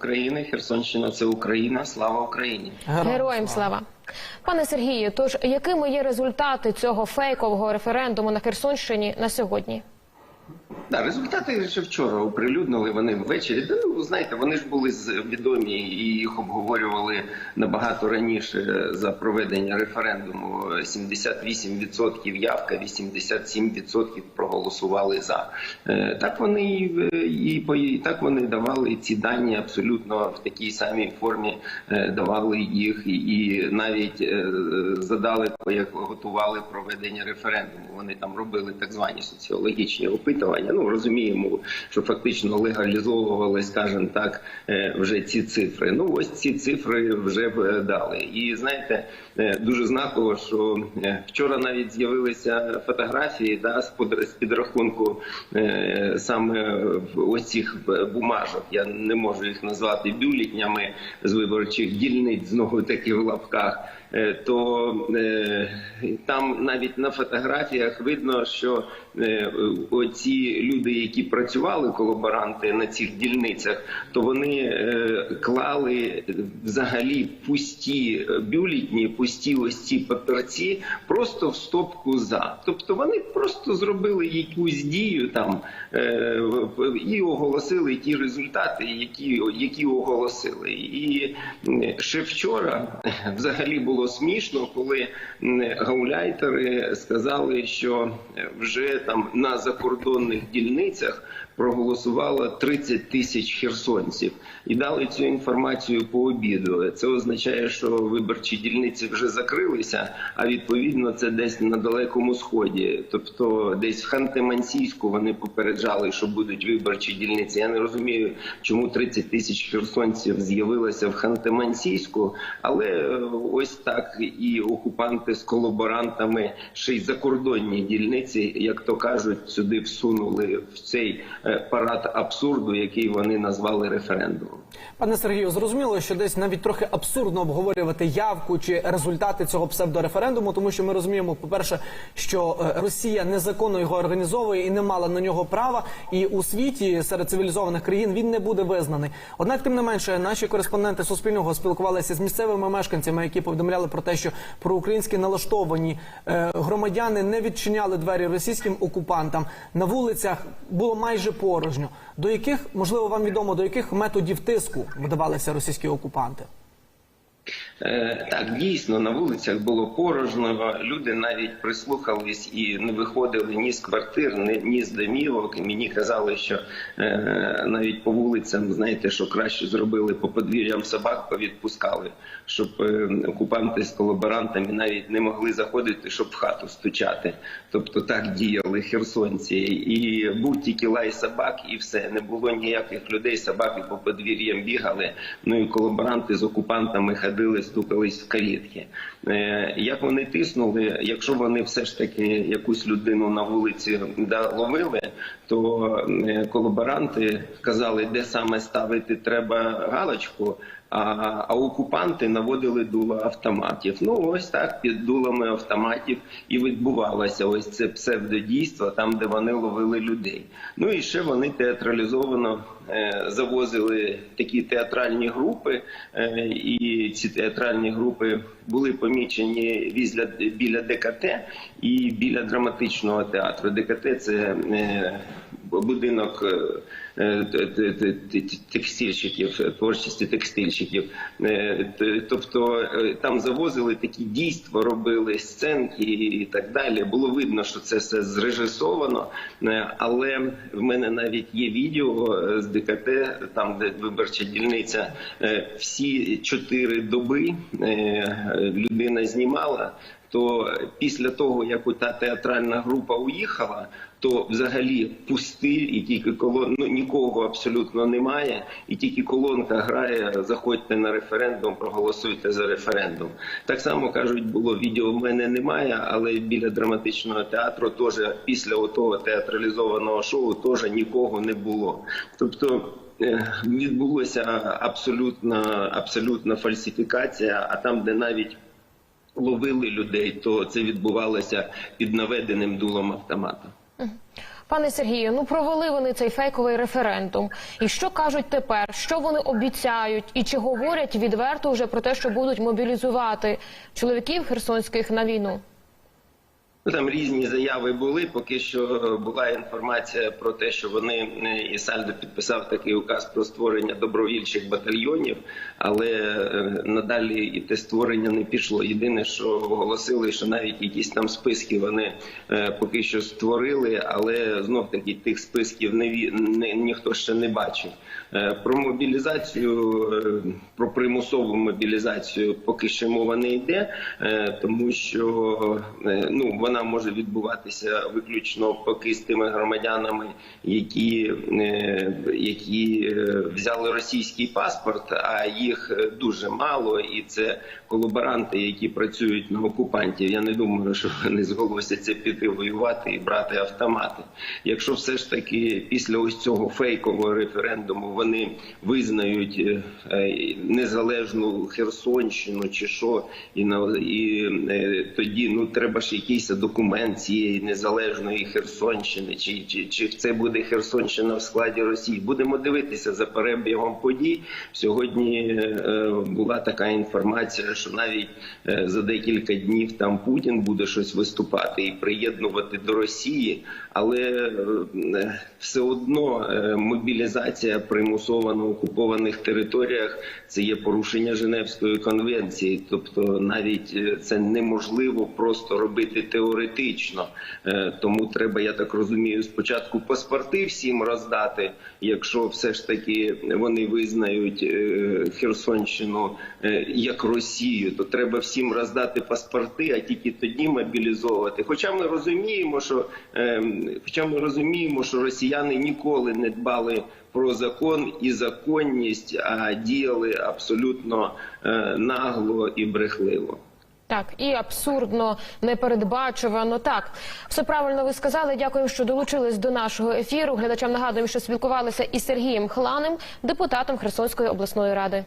України, Херсонщина це Україна. Слава Україні! Героям слава. Пане Сергію, тож якими є результати цього фейкового референдуму на Херсонщині на сьогодні? Да, результати ще вчора оприлюднили вони ввечері. Та, ну, знаєте, вони ж були відомі і їх обговорювали набагато раніше за проведення референдуму. 78% явка, 87% проголосували за. Е, Так вони і, і, так вони давали ці дані абсолютно в такій самій формі е, давали їх і, навіть е, задалеко як готували проведення референдуму. Вони там робили так звані соціологічні опитування. Ну розуміємо, що фактично легалізовували, скажімо так, е, вже ці цифри. Ну ось ці цифри вже б дали. І знаєте, е, дуже знаково, що е, вчора навіть з'явилися фотографії да, з підрахунку е, саме ось цих бумажок. Я не можу їх назвати бюлетнями з виборчих дільниць знову таки в лапках. Е, То е, там навіть на фотографіях видно, що е, оці люди, які працювали колаборанти на цих дільницях, то вони клали взагалі пусті бюлетні, пусті ось ці папірці просто в стопку за. Тобто вони просто зробили якусь дію там і оголосили ті результати, які, які оголосили. І ще вчора взагалі було смішно, коли гауляйтери сказали, що е, вже там на закордонних дільницях проголосувало 30 тисяч херсонців і дали цю інформацію по обіду. Це означає, що виборчі дільниці вже закрилися, а відповідно це десь на далекому сході. Тобто, десь в Ханти-Мансійську вони попереджали, що будуть виборчі дільниці. Я не розумію, чому 30 тисяч херсонців з'явилося в Ханти-Мансійську, але е, ось так і окупанти з колаборантами ще й закордонні дільниці, як то кажуть, сюди всунули в цей е, парад абсурду, який вони назвали референдумом. Пане Сергію, зрозуміло, що десь навіть трохи абсурдно обговорювати явку чи результати цього псевдореферендуму, тому що ми розуміємо, по-перше, що е, Росія незаконно його організовує і не мала на нього права, і у світі серед цивілізованих країн він не буде визнаний. Однак, тим не менше, наші кореспонденти Суспільного спілкувалися з місцевими мешканцями, які повідомляли про те, що проукраїнські налаштовані е, громадяни не відчиняли двері російським окупантам. На вулицях було майже порожньо. До яких можливо вам відомо до яких методів тиску вдавалися російські окупанти? Е, Так, дійсно на вулицях було порожньо. Люди навіть прислухались і не виходили ні з квартир, ні, з домівок. Мені казали, що е, навіть по вулицям, знаєте, що краще зробили по подвір'ям собак, повідпускали, щоб е, окупанти з колаборантами навіть не могли заходити, щоб в хату стучати. Тобто так діяли херсонці. І був тільки лай собак, і все. Не було ніяких людей, собаки по подвір'ям бігали. Ну і колаборанти з окупантами ходили, стукались в калітки. Е, Як вони тиснули, якщо вони все ж таки якусь людину на вулиці ловили, то е, колаборанти казали, де саме ставити треба галочку. А, окупанти наводили дуло автоматів. Ну ось так під дулами автоматів і відбувалося ось це псевдодійство, там де вони ловили людей. Ну і ще вони театралізовано е, завозили такі театральні групи, е, і ці театральні групи були помічені візля біля ДКТ і біля драматичного театру. ДКТ це е, будинок текстильщиків, творчості текстильщиків. Е, Тобто е, там завозили такі дійства, робили сценки і так далі. Було видно, що це все зрежисовано, Е, але в мене навіть є відео е, з ДКТ, там де виборча дільниця, Е, всі чотири доби е, людина знімала то після того, як та театральна група уїхала, то взагалі пустий і тільки колон... ну, нікого абсолютно немає, і тільки колонка грає. Заходьте на референдум, проголосуйте за референдум. Так само кажуть, було відео в мене немає, але біля драматичного театру теж після того театралізованого шоу теж нікого не було. Тобто. е, Відбулася абсолютна абсолютна фальсифікація, а там, де навіть ловили людей, то це відбувалося під наведеним дулом автомата. Пане Сергію, ну провели вони цей фейковий референдум. І що кажуть тепер? Що вони обіцяють? І чи говорять відверто вже про те, що будуть мобілізувати чоловіків херсонських на війну? Там різні заяви були. Поки що е, була інформація про те, що вони е, і Сальдо підписав такий указ про створення добровільчих батальйонів, але е, надалі і те створення не пішло. Єдине, що оголосили, що навіть якісь там списки вони поки що створили, але знов таки тих списків не, не ніхто ще не бачив. Про мобілізацію, про примусову мобілізацію поки що мова не йде, тому що ну вона може відбуватися виключно поки з тими громадянами, які, е, які е, взяли російський паспорт, а їх е, дуже мало, і це колаборанти, які працюють на окупантів. Я не думаю, що вони зголосяться піти воювати і брати автомати. Якщо все ж таки після ось цього фейкового референдуму вони визнають незалежну Херсонщину чи що, і на і тоді ну треба ж якийсь документ цієї незалежної Херсонщини, чи, чи, чи це буде Херсонщина в складі Росії. Будемо дивитися за перебігом подій. Сьогодні е, була така інформація, що навіть е, за декілька днів там Путін буде щось виступати і приєднувати до Росії, але е, все одно е, мобілізація примусова на окупованих територіях це є порушення Женевської конвенції, тобто навіть е, це неможливо просто робити теоретично. Е, Тому треба, я так розумію, спочатку паспорти всім роздати, якщо все ж таки вони визнають е, Херсонщину е, як Росію, то треба всім роздати паспорти, а тільки тоді мобілізовувати. Хоча ми розуміємо, що хоча ми розуміємо, що росіяни ніколи не дбали про закон і законність, а діяли абсолютно нагло і брехливо. Так, і абсурдно, непередбачувано. Так, все правильно ви сказали. Дякую, що долучились до нашого ефіру. Глядачам нагадуємо, що спілкувалися із Сергієм Хланем, депутатом Херсонської обласної ради.